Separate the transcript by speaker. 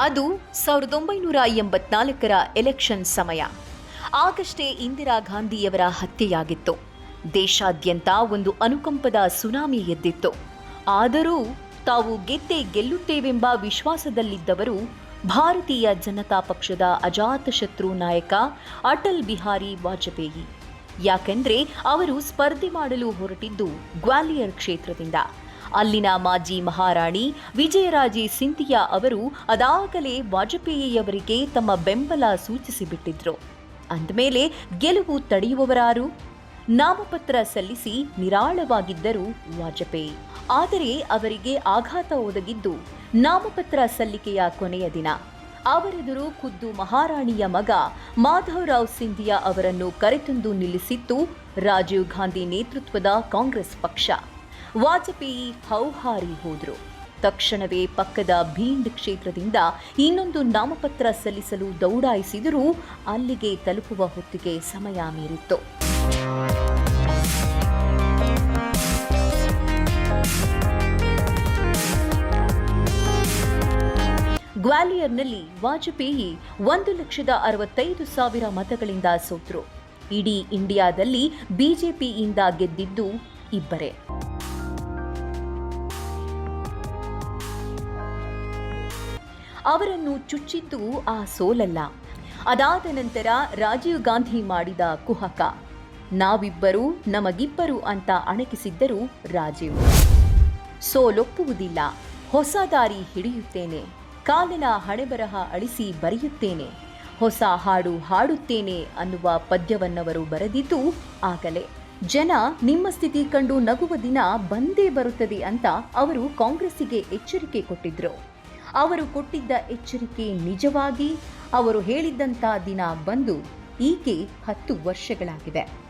Speaker 1: ಅದು ಸಾವಿರದ ಒಂಬೈನೂರ ಎಂಬತ್ನಾಲ್ಕರ ಎಲೆಕ್ಷನ್ ಸಮಯ. ಆಗಷ್ಟೇ ಇಂದಿರಾ ಗಾಂಧಿಯವರ ಹತ್ಯೆಯಾಗಿತ್ತು. ದೇಶಾದ್ಯಂತ ಒಂದು ಅನುಕಂಪದ ಸುನಾಮಿ ಎದ್ದಿತ್ತು. ಆದರೂ ತಾವು ಗೆದ್ದೇ ಗೆಲ್ಲುತ್ತೇವೆಂಬ ವಿಶ್ವಾಸದಲ್ಲಿದ್ದವರು ಭಾರತೀಯ ಜನತಾ ಪಕ್ಷದ ಅಜಾತಶತ್ರು ನಾಯಕ ಅಟಲ್ ಬಿಹಾರಿ ವಾಜಪೇಯಿ. ಯಾಕೆಂದ್ರೆ ಅವರು ಸ್ಪರ್ಧೆ ಮಾಡಲು ಹೊರಟಿದ್ದು ಗ್ವಾಲಿಯರ್ ಕ್ಷೇತ್ರದಿಂದ. ಅಲ್ಲಿನ ಮಾಜಿ ಮಹಾರಾಣಿ ವಿಜಯರಾಜೆ ಸಿಂಧಿಯಾ ಅವರು ಅದಾಗಲೇ ವಾಜಪೇಯಿಯವರಿಗೆ ತಮ್ಮ ಬೆಂಬಲ ಸೂಚಿಸಿಬಿಟ್ಟಿದ್ರು. ಅಂದಮೇಲೆ ಗೆಲುವು ತಡೆಯುವವರಾರು? ನಾಮಪತ್ರ ಸಲ್ಲಿಸಿ ನಿರಾಳವಾಗಿದ್ದರು ವಾಜಪೇಯಿ. ಆದರೆ ಅವರಿಗೆ ಆಘಾತ ಒದಗಿದ್ದು ನಾಮಪತ್ರ ಸಲ್ಲಿಕೆಯ ಕೊನೆಯ ದಿನ. ಅವರೆದುರು ಖುದ್ದು ಮಹಾರಾಣಿಯ ಮಗ ಮಾಧವರಾವ್ ಸಿಂಧಿಯಾ ಅವರನ್ನು ಕರೆತಂದು ನಿಲ್ಲಿಸಿತ್ತು ರಾಜೀವ್ ಗಾಂಧಿ ನೇತೃತ್ವದ ಕಾಂಗ್ರೆಸ್ ಪಕ್ಷ. ವಾಜಪೇಯಿ ಹೌಹಾರಿ ಹೋದರು. ತಕ್ಷಣವೇ ಪಕ್ಕದ ಭೀಂಡ್ ಕ್ಷೇತ್ರದಿಂದ ಇನ್ನೊಂದು ನಾಮಪತ್ರ ಸಲ್ಲಿಸಲು ದೌಡಾಯಿಸಿದರೂ ಅಲ್ಲಿಗೆ ತಲುಪುವ ಹೊತ್ತಿಗೆ ಸಮಯ ಮೀರಿತ್ತು. ಗ್ವಾಲಿಯರ್ನಲ್ಲಿ ವಾಜಪೇಯಿ ಒಂದು ಲಕ್ಷದ ಅರವತ್ತೈದು ಸಾವಿರ ಮತಗಳಿಂದ ಸೋತರು. ಇಡೀ ಇಂಡಿಯಾದಲ್ಲಿ ಬಿಜೆಪಿಯಿಂದ ಗೆದ್ದಿದ್ದು ಇಬ್ಬರೇ. ಅವರನ್ನು ಚುಚ್ಚಿದ್ದು ಆ ಸೋಲಲ್ಲ. ಅದಾದ ನಂತರ ರಾಜೀವ್ ಗಾಂಧಿ ಮಾಡಿದ ಕುಹಕ. ನಾವಿಬ್ಬರು ನಮಗಿಬ್ಬರು ಅಂತ ಅಣಕಿಸಿದ್ದರು ರಾಜೀವ್. ಸೋಲೊಪ್ಪುವುದಿಲ್ಲ. ಹೊಸ ದಾರಿ ಹಿಡಿಯುತ್ತೇನೆ. ಕಾಲಿನ ಹಣೆಬರಹ ಅಳಿಸಿ ಬರೆಯುತ್ತೇನೆ. ಹೊಸ ಹಾಡು ಹಾಡುತ್ತೇನೆ ಅನ್ನುವ ಪದ್ಯವನ್ನವರು ಬರೆದಿದ್ದು ಆಗಲೇ. ಜನ ನಿಮ್ಮ ಸ್ಥಿತಿ ಕಂಡು ನಗುವ ದಿನ ಬಂದೇ ಬರುತ್ತದೆ ಅಂತ ಅವರು ಕಾಂಗ್ರೆಸ್ಸಿಗೆ ಎಚ್ಚರಿಕೆ ಕೊಟ್ಟಿದ್ರು. ಅವರು ಕೊಟ್ಟಿದ್ದ ಎಚ್ಚರಿಕೆ ನಿಜವಾಗಿ ಅವರು ಹೇಳಿದ್ದಂಥ ದಿನ ಬಂದು ಈಕೆ ಹತ್ತು ವರ್ಷಗಳಾಗಿದೆ